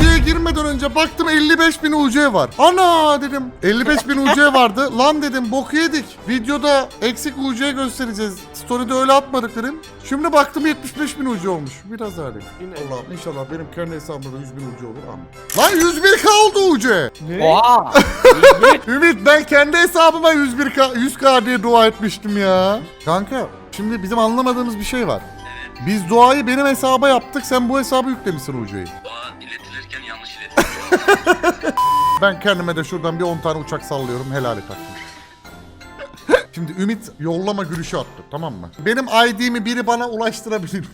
videoya girmeden önce baktım 55 bin UC var. Ana dedim 55 bin UC vardı. Lan dedim boku yedik. Videoda eksik UC göstereceğiz. Story'de öyle atmadık dedim. Şimdi baktım 75 bin UC olmuş. Biraz hali. Allah'ım inşallah benim kendi hesabımda da 100 bin UC olur ama. Lan 101k oldu UC. Oha. Ümit ben kendi hesabıma 101k 100k diye dua etmiştim ya. Kanka şimdi bizim anlamadığımız bir şey var. Biz duayı benim hesaba yaptık. Sen bu hesabı yüklemişsin UC'yi. Yanlış iletilmiş. Ben kendime de şuradan bir 10 tane uçak sallıyorum. Helal et hakkını. Şimdi Ümit yollama gülüşü attı tamam mı? Benim ID'mi biri bana ulaştırabilir mi?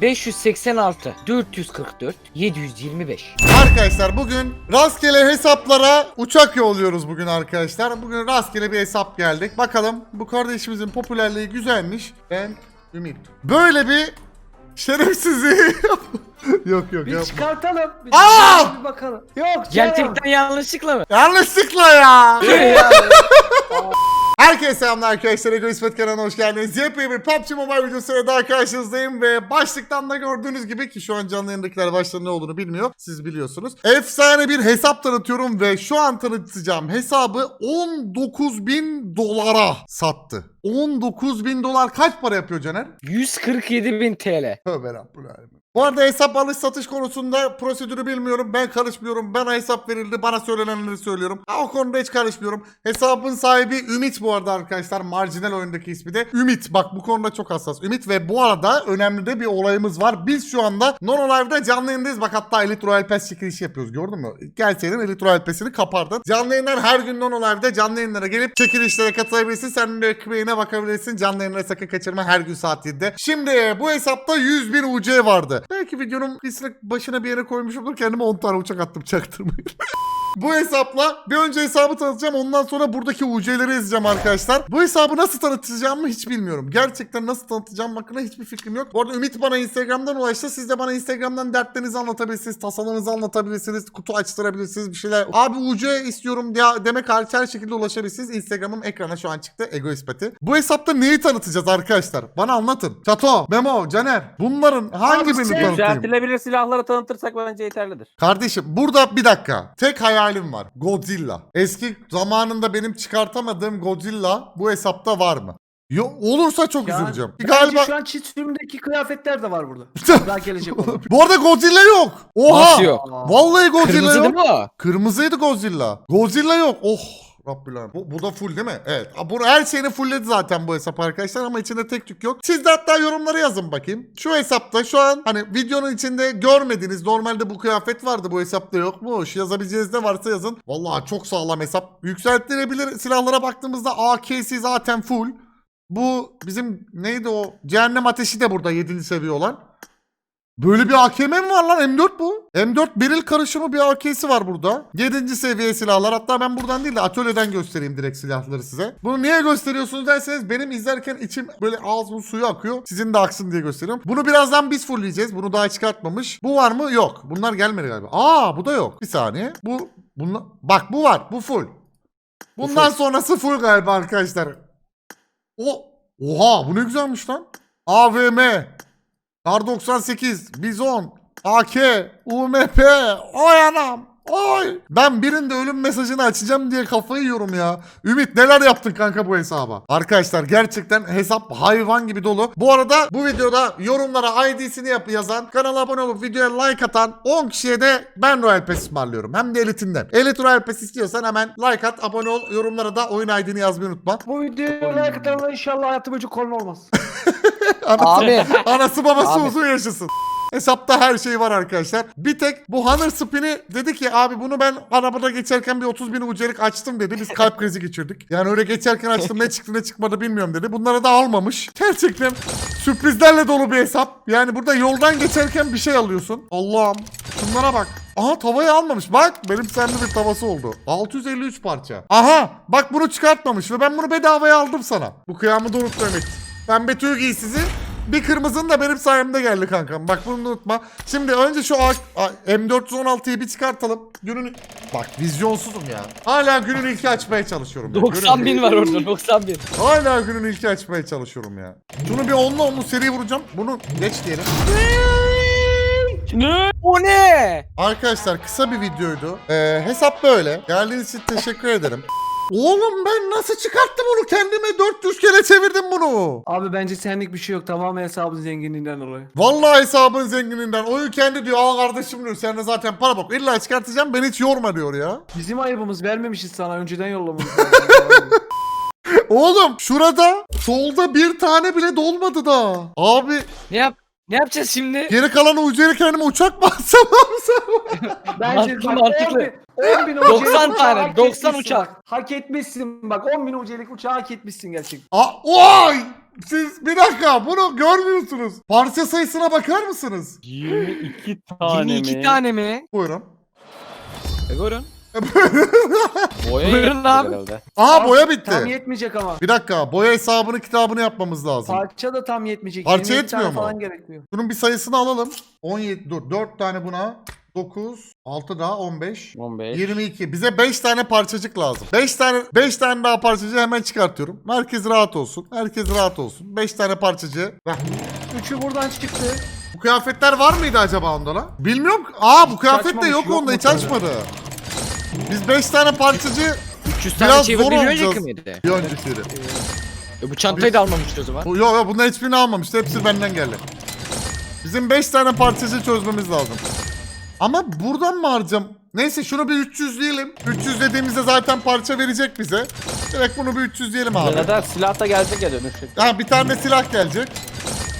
586 444 725. arkadaşlar bugün rastgele hesaplara uçak yolluyoruz bugün arkadaşlar. Bugün rastgele bir hesap geldik. Bakalım bu kardeşimizin popülerliği güzelmiş. Ben Ümit. Böyle bir şerefsizliği... yok yok Bir yapma. çıkartalım. Bir, Aa! bir bakalım. Yok canım. Gerçekten yanlışlıkla mı? Yanlışlıkla ya. Ya. Herkese selamlar arkadaşlar. Ego İsmet kanalına hoş geldiniz. Yepyeni bir PUBG Mobile videosuyla daha karşınızdayım ve başlıktan da gördüğünüz gibi ki şu an canlı yayındakiler başta ne olduğunu bilmiyor. Siz biliyorsunuz. Efsane bir hesap tanıtıyorum ve şu an tanıtacağım hesabı 19 bin dolara sattı. 19 bin dolar kaç para yapıyor Caner? 147 bin TL. Tövbe Rabbülalemin. Bu arada hesap alış satış konusunda prosedürü bilmiyorum. Ben karışmıyorum. Bana hesap verildi. Bana söylenenleri söylüyorum. Ha, o konuda hiç karışmıyorum. Hesabın sahibi Ümit bu arada arkadaşlar. Marjinal oyundaki ismi de Ümit. Bak bu konuda çok hassas. Ümit ve bu arada önemli de bir olayımız var. Biz şu anda Nono Live'da canlı yayındayız. Bak hatta Elite Royal Pass çekilişi yapıyoruz. Gördün mü? Gelseydin Elite Royal Pass'ini kapardın. Canlı yayınlar her gün Nono Live'da canlı yayınlara gelip çekilişlere katılabilirsin. Sen de ekmeğine bakabilirsin. Canlı yayınları sakın kaçırma her gün saat 7'de. Şimdi bu hesapta 100 bin UC vardı. Belki videonun ismini başına bir yere koymuşumdur. Kendime 10 tane uçak attım çaktırmayın. Bu hesapla bir önce hesabı tanıtacağım ondan sonra buradaki UC'leri ezeceğim arkadaşlar. Bu hesabı nasıl tanıtacağımı hiç bilmiyorum. Gerçekten nasıl tanıtacağım hakkında hiçbir fikrim yok. Bu arada Ümit bana Instagram'dan ulaştı. Siz de bana Instagram'dan dertlerinizi anlatabilirsiniz. Tasalarınızı anlatabilirsiniz. Kutu açtırabilirsiniz bir şeyler. Abi UC istiyorum ya demek hariç her şekilde ulaşabilirsiniz. Instagram'ım ekrana şu an çıktı. Ego ispati. Bu hesapta neyi tanıtacağız arkadaşlar? Bana anlatın. Çato, Memo, Caner. Bunların hangi birini tanıtayım? Düzeltilebilir silahları tanıtırsak bence yeterlidir. Kardeşim burada bir dakika. Tek hayalim var. Godzilla. Eski zamanında benim çıkartamadığım Godzilla bu hesapta var mı? Yo, olursa çok Ya, üzüleceğim. Bence Galiba şu an çift sürümdeki kıyafetler de var burada. Daha gelecek bu arada Godzilla yok. Oha. Nasıl yok? Vallahi Godzilla Kırmızı yok. o? Kırmızıydı Godzilla. Godzilla yok. Oh. Rabbülalemin. Bu, bu da full değil mi? Evet. Bunu her şeyini fullledi zaten bu hesap arkadaşlar ama içinde tek tük yok. Siz de hatta yorumlara yazın bakayım. Şu hesapta şu an hani videonun içinde görmediğiniz normalde bu kıyafet vardı bu hesapta yok mu? Şu yazabileceğiniz ne varsa yazın. Vallahi çok sağlam hesap. Yükseltilebilir silahlara baktığımızda AK'si zaten full. Bu bizim neydi o? Cehennem ateşi de burada 7. seviye olan. Böyle bir AKM mi var lan? M4 bu. M4 beril karışımı bir AK'si var burada. 7. seviye silahlar. Hatta ben buradan değil de atölyeden göstereyim direkt silahları size. Bunu niye gösteriyorsunuz derseniz benim izlerken içim böyle ağzımın suyu akıyor. Sizin de aksın diye gösteriyorum. Bunu birazdan biz fullleyeceğiz. Bunu daha çıkartmamış. Bu var mı? Yok. Bunlar gelmedi galiba. Aa bu da yok. Bir saniye. Bu bunla... Bak bu var. Bu full. Bundan sonrası full galiba arkadaşlar. O Oha bu ne güzelmiş lan. AVM Kar 98, Bizon, AK, UMP, oy anam, oy. Ben birinde ölüm mesajını açacağım diye kafayı yiyorum ya. Ümit neler yaptın kanka bu hesaba? Arkadaşlar gerçekten hesap hayvan gibi dolu. Bu arada bu videoda yorumlara ID'sini yap yazan, kanala abone olup videoya like atan 10 kişiye de ben Royal Pass ısmarlıyorum. Hem de elitinden. Elit Royal Pass istiyorsan hemen like at, abone ol. Yorumlara da oyun ID'ni yazmayı unutma. Bu videoya like atanlar inşallah hayatı boyunca korna olmaz. Anası, Abi. anası babası Abi. uzun yaşasın. Hesapta her şey var arkadaşlar. Bir tek bu Hunter Spin'i dedi ki abi bunu ben arabada geçerken bir 30 bin ucelik açtım dedi. Biz kalp krizi geçirdik. Yani öyle geçerken açtım ne çıktı ne çıkmadı bilmiyorum dedi. Bunları da almamış. Gerçekten sürprizlerle dolu bir hesap. Yani burada yoldan geçerken bir şey alıyorsun. Allah'ım şunlara bak. Aha tavayı almamış. Bak benim sende bir tavası oldu. 653 parça. Aha bak bunu çıkartmamış ve ben bunu bedavaya aldım sana. Bu kıyamı da unutma Ümit. Pembe tüy giysizi bir kırmızın da benim sayemde geldi kankam. Bak bunu unutma. Şimdi önce şu A- A- M416'yı bir çıkartalım. Günün... Bak vizyonsuzum ya. Hala günün ilki açmaya çalışıyorum. ya. 90 Günün- bin var orada 90 bin. Hala günün ilki açmaya çalışıyorum ya. Şunu bir onlu onlu seri vuracağım. Bunu geç diyelim. Ne? O ne? Arkadaşlar kısa bir videoydu. Ee, hesap böyle. Geldiğiniz için teşekkür ederim. Oğlum ben nasıl çıkarttım onu kendime 400 kere çevirdim bunu. Abi bence senlik bir şey yok. Tamamen hesabın zenginliğinden dolayı. Vallahi hesabın zengininden. Oyun kendi diyor. Aa kardeşim diyor. Sende zaten para bak. İlla çıkartacağım. Beni hiç yorma diyor ya. Bizim ayıbımız vermemişiz sana. Önceden yollamamız lazım. Oğlum şurada solda bir tane bile dolmadı da. Abi Ne yap? Ne yapacağız şimdi? geri kalan ucuyla kendime uçak mı atsam alsam? Bence Mantıklı, bak, mantıklı. 10 bin, 10 bin 90 ucuyelik uçağı tane, hak 90 etmişsin uçak. Hak etmişsin bak 10 bin ucuyelik uçağı hak etmişsin gerçekten. Aa, oy! Siz bir dakika bunu görmüyorsunuz. Parça sayısına bakar mısınız? 22 tane 22 mi? tane mi? Buyurun. E buyurun. Boya Buyurun yetmedi abi. herhalde. Aha boya bitti. Tam yetmeyecek ama. Bir dakika boya hesabını kitabını yapmamız lazım. Parça da tam yetmeyecek. Parça 27 tane yetmiyor mu? falan gerekiyor. Bunun bir sayısını alalım. 17 dur 4 tane buna. 9, 6 daha 15. 15. 22. Bize 5 tane parçacık lazım. 5 tane 5 tane daha parçacığı hemen çıkartıyorum. Herkes rahat olsun. Herkes rahat olsun. 5 tane parçacığı. Ver. Üçü buradan çıktı. Bu kıyafetler var mıydı acaba onda lan? Bilmiyorum. Aa bu kıyafet de açmamış, yok yok onda mu hiç tabii? açmadı. Biz 5 tane parçacı 300 tane Biraz çevir zor bir olacağız. önceki miydi? bir. E bu çantayı da almamıştı o zaman. Bu, yok yok bunların hiçbirini almamıştı. Hepsi benden geldi. Bizim 5 tane parçacı çözmemiz lazım. Ama buradan mı harcam? Neyse şunu bir 300 diyelim. 300 dediğimizde zaten parça verecek bize. Direkt bunu bir 300 diyelim abi. Zaten silah da gelecek ya dönüşecek. Ha bir tane de silah gelecek.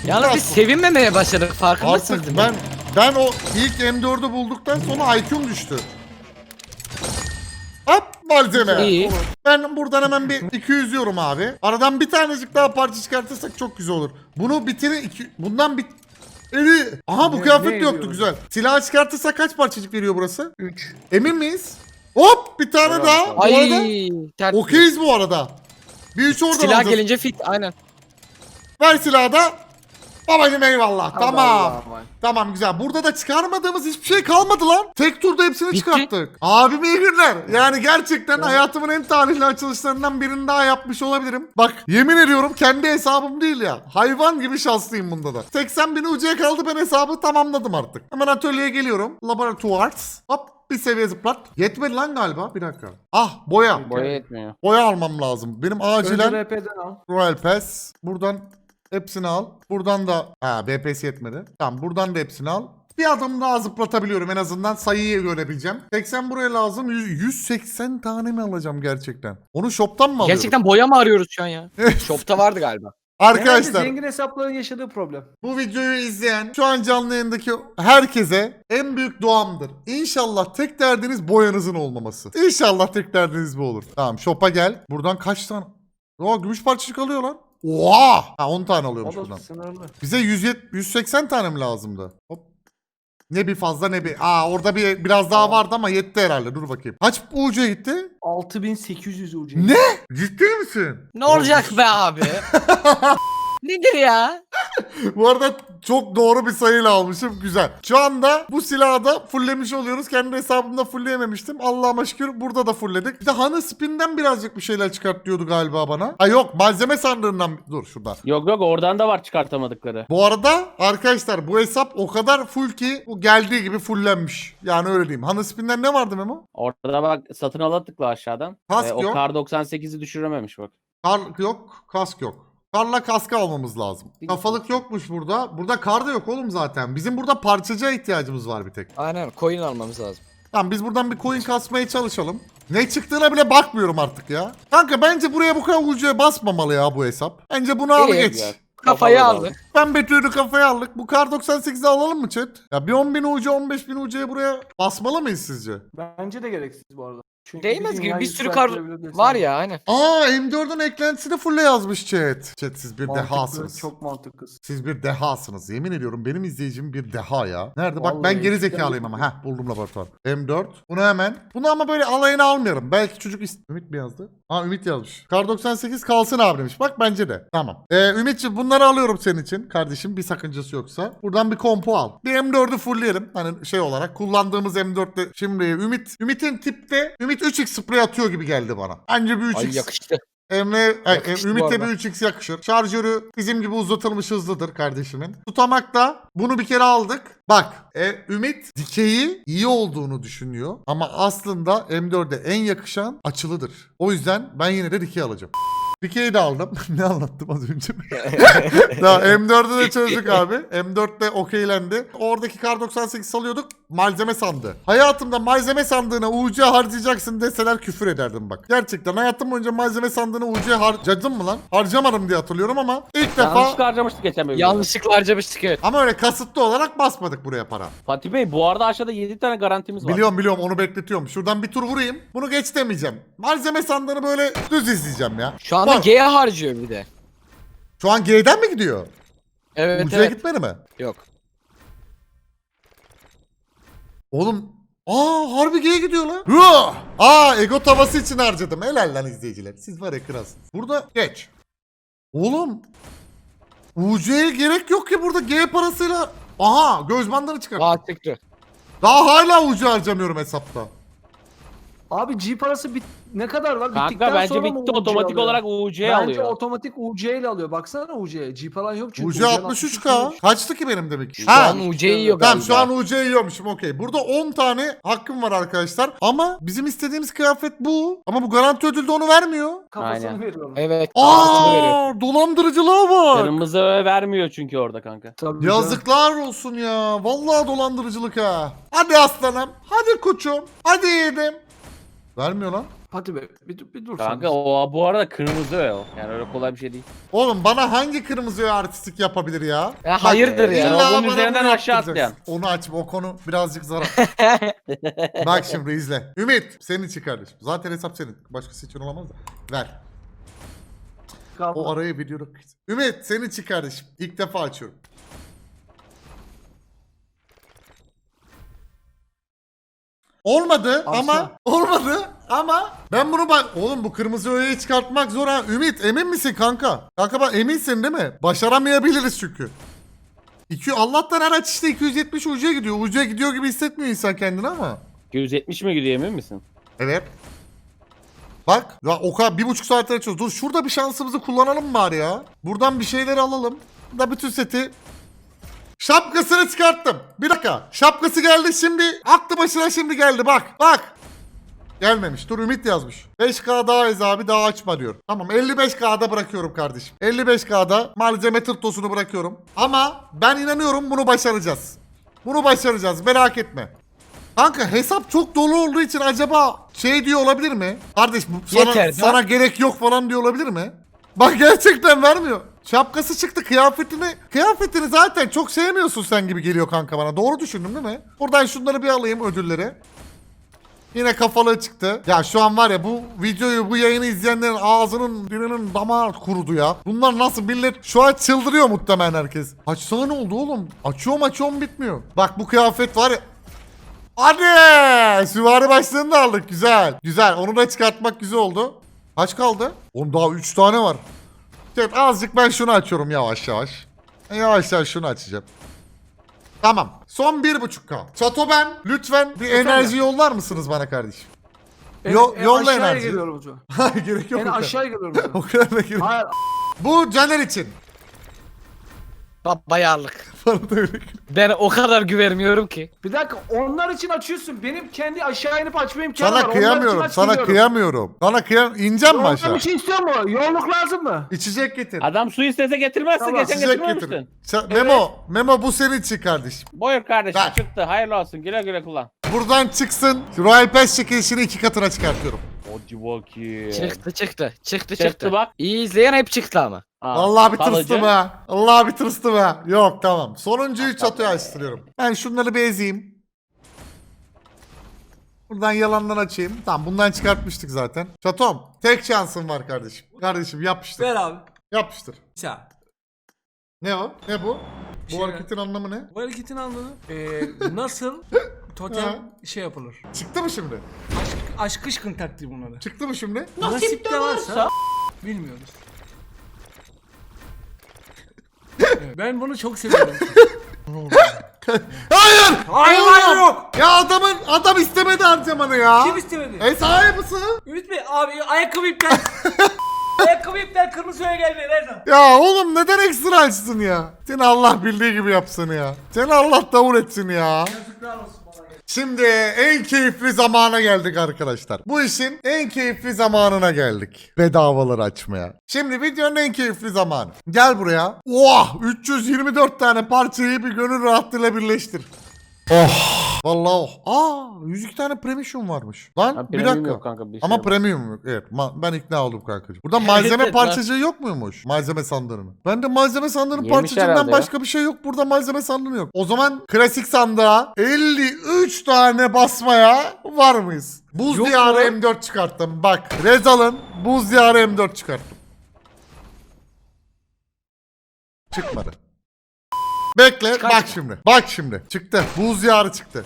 Yalnız biz sevinmemeye başladık farkındasınız Artık değil mi? ben ben o ilk M4'ü bulduktan sonra IQ'm düştü. Hop malzeme. İyi. Ben buradan hemen bir 200 yorum abi. Aradan bir tanecik daha parça çıkartırsak çok güzel olur. Bunu bitirin iki, bundan bit Eri. Aha bu Ne- kıyafet ne de yoktu ediyor? güzel. Silahı çıkartırsak kaç parçacık veriyor burası? 3. Emin miyiz? Hop bir tane Evet, daha. Bu arada Ay. Tert. okeyiz bu arada. Bir üç oradan Silah alacağız. gelince fit aynen. Ver silahı da. Babacım eyvallah. Tamam. Allah'ım. Tamam güzel. Burada da çıkarmadığımız hiçbir şey kalmadı lan. Tek turda hepsini Bitti. çıkarttık. Abim iyi günler. Yani gerçekten hayatımın en tarihli açılışlarından birini daha yapmış olabilirim. Bak yemin ediyorum kendi hesabım değil ya. Hayvan gibi şanslıyım bunda da. 80 bin ucuya kaldı ben hesabı tamamladım artık. Hemen atölyeye geliyorum. Laboratuvarz. Hop bir seviye zıplat. Yetmedi lan galiba. Bir dakika. Ah boya. Boya yetmiyor. Boya almam lazım. Benim acilen Önce RP'den al. Royal Pass. Buradan hepsini al. Buradan da ha BPS yetmedi. Tamam buradan da hepsini al. Bir adım daha zıplatabiliyorum en azından sayıyı görebileceğim. 80 buraya lazım. 100, 180 tane mi alacağım gerçekten? Onu shop'tan mı alıyorum? Gerçekten boya mı arıyoruz şu an ya? Shop'ta vardı galiba. Arkadaşlar zengin hesapların yaşadığı problem. bu videoyu izleyen şu an canlı yayındaki herkese en büyük duamdır. İnşallah tek derdiniz boyanızın olmaması. İnşallah tek derdiniz bu olur. Tamam shop'a gel. Buradan kaç tane? Aa gümüş parçacık alıyor lan. Oha! Ha 10 tane alıyormuş O buradan. da sınırlı. Bize 170, 180 tane mi lazımdı? Hop. Ne bir fazla ne bir. Aa orada bir biraz daha vardı ama yetti herhalde. Dur bakayım. Kaç ucuya gitti? 6800 ucu. Ne? Ciddi misin? Ne olacak be abi? Nedir ya? Bu arada çok doğru bir sayıyla almışım. Güzel. Şu anda bu silahı da fulllemiş oluyoruz. Kendi hesabımda fullleyememiştim. Allah'ıma şükür burada da fullledik. Bir de Hanı Spin'den birazcık bir şeyler çıkart diyordu galiba bana. Ha yok malzeme sandığından. Dur şurada. Yok yok oradan da var çıkartamadıkları. Bu arada arkadaşlar bu hesap o kadar full ki bu geldiği gibi fullenmiş. Yani öyle diyeyim. Hanı Spin'den ne vardı Memo? Orada bak satın ala tıkla aşağıdan. Kask Ee, o yok. kar 98'i düşürememiş bak. Kar yok, kask yok. Karla kaskı almamız lazım. Kafalık yokmuş burada. Burada kar da yok oğlum zaten. Bizim burada parçacığa ihtiyacımız var bir tek. Aynen coin almamız lazım. Tamam biz buradan bir coin kasmaya çalışalım. Ne çıktığına bile bakmıyorum artık ya. Kanka bence buraya bu kadar ucuya basmamalı ya bu hesap. Bence bunu al İyi, geç. Kafayı Kafalı aldık. Ben Betül'ü kafaya aldık. Bu kar 98'i alalım mı chat? Ya bir 10 bin ucu 15 bin ucuya buraya basmalı mıyız sizce? Bence de gereksiz bu arada. Çünkü Değmez gibi bir sürü kar var ya aynen. Aa M4'ün eklentisini fulle yazmış chat. Chat siz bir Mantıklı, dehasınız. Çok mantıklı. Siz bir dehasınız. Yemin ediyorum benim izleyicim bir deha ya. Nerede? Bak Vallahi ben geri zekalıyım ama. Heh buldum laboratuvar. M4. Bunu hemen. Bunu ama böyle alayına almıyorum. Belki çocuk ist- Ümit mi yazdı? Ha Ümit yazmış. Kar 98 kalsın abi demiş. Bak bence de. Tamam. Ee, Ümitciğim bunları alıyorum senin için. Kardeşim bir sakıncası yoksa. Buradan bir kompo al. Bir M4'ü fullleyelim. Hani şey olarak kullandığımız M4'te şimdi Ümit Ümit'in tipte Ümit 3x sprey atıyor gibi geldi bana. Anca bir 3x. Ay yakıştı. Emre, ay, bu Ümit'e bir arada. 3x yakışır. Şarjörü bizim gibi uzatılmış hızlıdır kardeşimin. Tutamakta bunu bir kere aldık. Bak e, Ümit dikeyi iyi olduğunu düşünüyor. Ama aslında M4'e en yakışan açılıdır. O yüzden ben yine de dikey alacağım. Dikeyi de aldım. ne anlattım az önce? Daha M4'ü de çözdük abi. M4'te okeylendi. Oradaki kar 98 salıyorduk. Malzeme sandığı. Hayatımda malzeme sandığına UC harcayacaksın deseler küfür ederdim bak. Gerçekten hayatım boyunca malzeme sandığına UC harcadım mı lan? Harcamadım diye hatırlıyorum ama ilk defa... Yanlışlıkla harcamıştık geçen bölümde. Yanlışlıkla harcamıştık evet. Ama öyle kasıtlı olarak basmadık buraya para. Fatih Bey bu arada aşağıda 7 tane garantimiz var. Biliyorum biliyorum onu bekletiyorum. Şuradan bir tur vurayım. Bunu geç demeyeceğim. Malzeme sandığını böyle düz izleyeceğim ya. Şu Bak, G'ye harcıyor bir de. Şu an G'den mi gidiyor? Evet UC'ye evet. gitmedi mi? Yok. Oğlum Aa harbi G'ye gidiyor lan. Hıa! Aa ego tavası için harcadım. Helal lan izleyiciler. Siz var ya kralsınız. Burada geç. Oğlum. UC'ye gerek yok ki burada G parasıyla. Aha göz bandını çıkar. Aa çıktı. Daha hala UC harcamıyorum hesapta. Abi G parası bit ne kadar var? Kanka Bittikten bence sonra bitti UC otomatik alıyor? olarak UC Bence alıyor. otomatik UC ile alıyor. Baksana UC. G paran yok çünkü. UC UC'nin 63k. Kaçtı ki benim demek ki? Şu an UC'yi yiyor Tamam galiba. şu an UC yiyormuşum okey. Burada 10 tane hakkım var arkadaşlar. Ama bizim istediğimiz kıyafet bu. Ama bu garanti ödülde onu vermiyor. Kafasını Aynen. veriyorum. Evet. Aa dolandırıcılığa var. Kırmızı vermiyor çünkü orada kanka. Tabii canım. Yazıklar olsun ya. Vallahi dolandırıcılık ha. Hadi aslanım. Hadi koçum. Hadi yedim. Vermiyor lan. Fatih Bey bir, dur- bir dur. Kanka o bu arada kırmızı o. Yani öyle kolay bir şey değil. Oğlum bana hangi kırmızı artistik yapabilir ya? Ya hayırdır ya. illa- Onun bana üzerinden bunu aşağı yaptıracaksın. Onu açma o konu birazcık zarar. Bak şimdi izle. Ümit senin için kardeşim. Zaten hesap senin. Başkası için olamaz da. Ver. O arayı biliyorum. Ümit senin için kardeşim. İlk defa açıyorum. Olmadı Asla. ama olmadı ama ben bunu bak oğlum bu kırmızı öğeyi çıkartmak zor ha. Ümit emin misin kanka? Kanka bak eminsin değil mi? Başaramayabiliriz çünkü. İki, Allah'tan her açışta 270 ucuya gidiyor. Ucuya gidiyor gibi hissetmiyor insan kendini ama. 270 mi gidiyor emin misin? Evet. Bak ya o kadar bir buçuk saattir açıyoruz. Dur şurada bir şansımızı kullanalım bari ya. Buradan bir şeyler alalım. Da bütün seti Şapkasını çıkarttım. Bir dakika. Şapkası geldi şimdi. Aklı başına şimdi geldi. Bak. Bak. Gelmemiş. Dur Ümit yazmış. 5K daha ez abi daha açma diyor. Tamam 55K'da bırakıyorum kardeşim. 55K'da malzeme tırtosunu bırakıyorum. Ama ben inanıyorum bunu başaracağız. Bunu başaracağız merak etme. Kanka hesap çok dolu olduğu için acaba şey diyor olabilir mi? Kardeş bu sana, Yeter, sana gerek yok falan diyor olabilir mi? Bak gerçekten vermiyor. Şapkası çıktı kıyafetini. Kıyafetini zaten çok sevmiyorsun sen gibi geliyor kanka bana. Doğru düşündüm değil mi? Buradan şunları bir alayım ödülleri. Yine kafalığı çıktı. Ya şu an var ya bu videoyu bu yayını izleyenlerin ağzının birinin damağı kurudu ya. Bunlar nasıl millet şu an çıldırıyor muhtemelen herkes. Açsana ne oldu oğlum? Açıyorum açıyorum bitmiyor. Bak bu kıyafet var ya. Hadi! Süvari başlığını da aldık. Güzel. Güzel. Onu da çıkartmak güzel oldu. Kaç kaldı? Oğlum daha 3 tane var. Evet azıcık ben şunu açıyorum yavaş yavaş. E, Yavaş yavaş şunu açacağım. Tamam. Son 1.5K. Çato ben. Lütfen bir Efendim? enerji yollar mısınız bana kardeşim? En- Yo- en yolla aşağıya enerji. geliyorum zaman. Hayır gerek yok. En o kadar. aşağıya geliyorum o O kadar da gerek. Hayır Bu Caner için. Bayarlık. Bana da öyle geliyor. Ben o kadar güvenmiyorum ki. bir dakika onlar için açıyorsun. Benim kendi aşağı inip açma imkanı var. Sana Onlar için kıyamıyorum. Sana kıyamıyorum. Sana kıyam. İneceğim mi Ondan aşağı? bir şey istiyor mu? Yolluk lazım mı? İçecek getir. Adam su istese getirmezsin. Tamam, Geçen İçecek getirmemiştin. getir. Sen- Memo. Memo bu senin için kardeşim. Buyur kardeşim Ver. çıktı. Hayırlı olsun. Güle güle kullan. Buradan çıksın. Royal Pass çekilişini iki katına çıkartıyorum. Hadi bakayım. Çıktı çıktı. Çıktı Çıktı çıktı. bak. İyi izleyen hep çıktı ama. Aa, Allah bir kalıcı. tırstım ha. Allah bir tırstım ha. Yok tamam. Sonuncuyu çatıya açtırıyorum. Ben şunları bir ezeyim. Buradan yalandan açayım. Tamam bundan çıkartmıştık zaten. Çatom tek şansın var kardeşim. Kardeşim yapıştır. Ver abi. Yapıştır. Ça. Ne o? Ne bu? Bu Şey- hareketin anlamı ne? Bu hareketin anlamı ee, nasıl totem şey yapılır. Çıktı mı şimdi? Aşk, aşk kışkın taktiği bunları. Çıktı mı şimdi? Nasipte varsa bilmiyoruz. ben bunu çok seviyorum. Hayır! Hayır, hayır, yok. Ya adamın adam istemedi harcamanı ya. Kim istemedi? E sahibisin. Ümit Bey abi ayakkabı iptal. Ayakkabı iptal kırmızı öğe gelmiyor Erdem. Ya oğlum neden ekstra açsın ya? Seni Allah bildiği gibi yapsın ya. Seni Allah davul etsin ya. Yazıklar olsun. Şimdi en keyifli zamana geldik arkadaşlar. Bu işin en keyifli zamanına geldik. Bedavaları açmaya. Şimdi videonun en keyifli zamanı. Gel buraya. Oha 324 tane parçayı bir gönül rahatlığıyla birleştir. Oh. Vallahi oh. Aa 102 tane premium varmış. Lan Ha, bir premium dakika. yok kanka, bir şey Ama yok. premium yok. Evet ma- ben ikna oldum kankacığım. Burada malzeme Evet lan. parçacığı yok muymuş? Malzeme sandığının. Ben de malzeme sandığının Yemiş parçacığından herhalde ya. başka bir şey yok. Burada malzeme sandığı yok. O zaman klasik sandığa 53 tane basmaya var mıyız? Buz Yok diyarı mu? M4 çıkarttım. Bak Rezal'ın buz diyarı M4 çıkarttım. Çıkmadı. Bekle Çıkar, bak şimdi. Bak şimdi. Çıktı. Buz diyarı çıktı.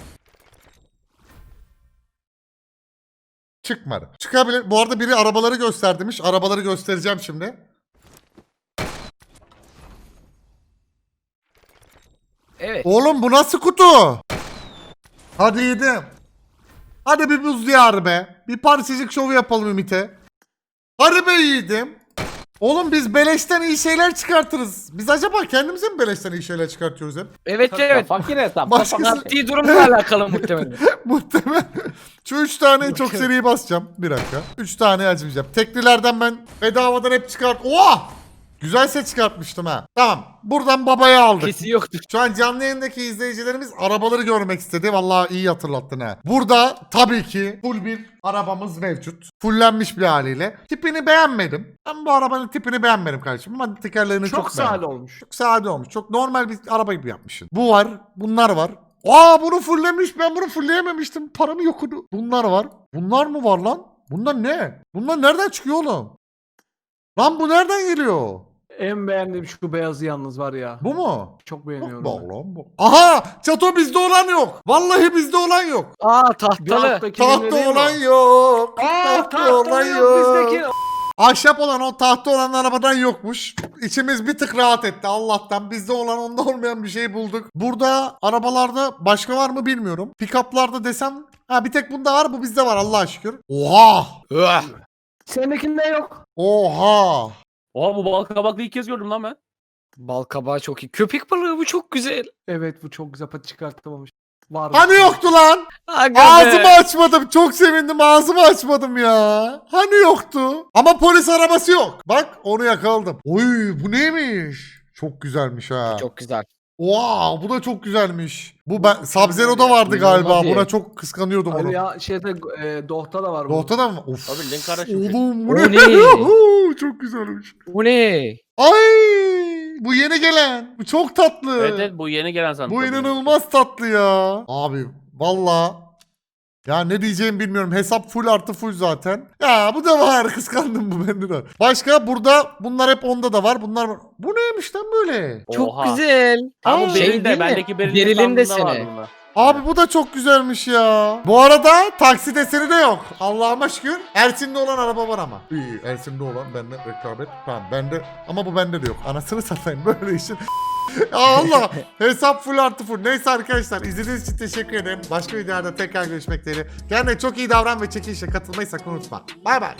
Çıkmadı. Çıkabilir. Bu arada biri arabaları göster demiş. Arabaları göstereceğim şimdi. Evet. Oğlum bu nasıl kutu? Hadi yedim. Hadi bir buz diyarı be. Bir parçacık şovu yapalım Ümit'e. Hadi be yiğidim. Oğlum biz beleşten iyi şeyler çıkartırız. Biz acaba kendimize mi beleşten iyi şeyler çıkartıyoruz hep? Evet evet. fakir hesap. Başkası-. Maddi durumla alakalı muhtemelen. Muhtemelen. Şu üç tane çok seri basacağım. Bir dakika. Üç tane açmayacağım. Teklilerden ben bedavadan hep çıkart. Oha! Güzel set çıkartmıştım ha. Tamam. Buradan babaya aldık. Kesi yoktur. Şu an canlı yayındaki izleyicilerimiz arabaları görmek istedi. Vallahi iyi hatırlattın ha. Burada tabii ki full bir arabamız mevcut. Fullenmiş bir haliyle. Tipini beğenmedim. Ben bu arabanın tipini beğenmedim kardeşim. Ama tekerlerini çok, Çok sade olmuş. Çok sade olmuş. Çok normal bir araba gibi yapmışsın. Bu var. Bunlar var. Aa bunu fulllemiş. Ben bunu fullleyememiştim. Paramı yokudu. Bunlar var. Bunlar mı var lan? Bunlar ne? Bunlar nereden çıkıyor oğlum? Lan bu nereden geliyor? En beğendiğim şu beyazı yalnız var ya. Bu mu? Çok beğeniyorum. Bak ben. lan bu. Aha! Çato bizde olan yok. Vallahi bizde olan yok. Aa tahtalı. Tahta olan yok. Aa tahta olan yok yok. bizdeki. Ahşap olan o tahta olan arabadan yokmuş. İçimiz bir tık rahat etti Allah'tan. Bizde olan onda olmayan bir şey bulduk. Burada arabalarda başka var mı bilmiyorum. Pickup'larda desem ha bir tek bunda var bu bizde var Allah'a şükür. Oha! Üah. Sendekinde yok. Oha! Oha bu bal kabaklı ilk kez gördüm lan ben. Bal kabağı çok iyi. Köpek balığı bu çok güzel. Evet bu çok güzel pati çıkartamamış. Var. Hani yoktu lan? Aga be. Ağzımı açmadım. Çok sevindim. Ağzımı açmadım ya. Hani yoktu? Ama polis arabası yok. Bak onu yakaladım. Oy bu neymiş? Çok güzelmiş ha. Çok güzel. Wow, bu da çok güzelmiş. Bu ben Sub-Zero'da vardı galiba. İnanılmaz Buna iyi. çok kıskanıyordum Hani onu. ya şeyde e, Dohta da var bu. Dohta da mı? Of. Abi link araştırmış. Oğlum bu O ne? ne? Oo, çok güzelmiş. Bu ne? Ay! Bu yeni gelen. Bu çok tatlı. Evet evet bu yeni gelen sandım. Bu inanılmaz tatlı ya. Abi valla ya ne diyeceğimi bilmiyorum. Hesap full artı full zaten. Ya bu da var. Kıskandım bu bende de. Başka burada bunlar hep onda da var. Bunlar var. Bu neymiş lan böyle? Çok Oha. güzel. Ha Aa, bu şey değil mi? bendeki Beril'in Beril'in de seni. vardı bunda. Abi bu da çok güzelmiş ya. Bu arada taksi deseni de yok. Allah'ıma şükür. Ersin'de olan araba var ama. İyi Ersin'de olan bende rekabet. Tamam bende ama bu bende de yok. Anasını satayım böyle işin. Ya Allah hesap full artı full. Neyse arkadaşlar izlediğiniz için teşekkür ederim. Başka videolarda tekrar görüşmek dileğiyle. Kendine çok iyi davran ve çekilişe katılmayı sakın unutma. Bay bay.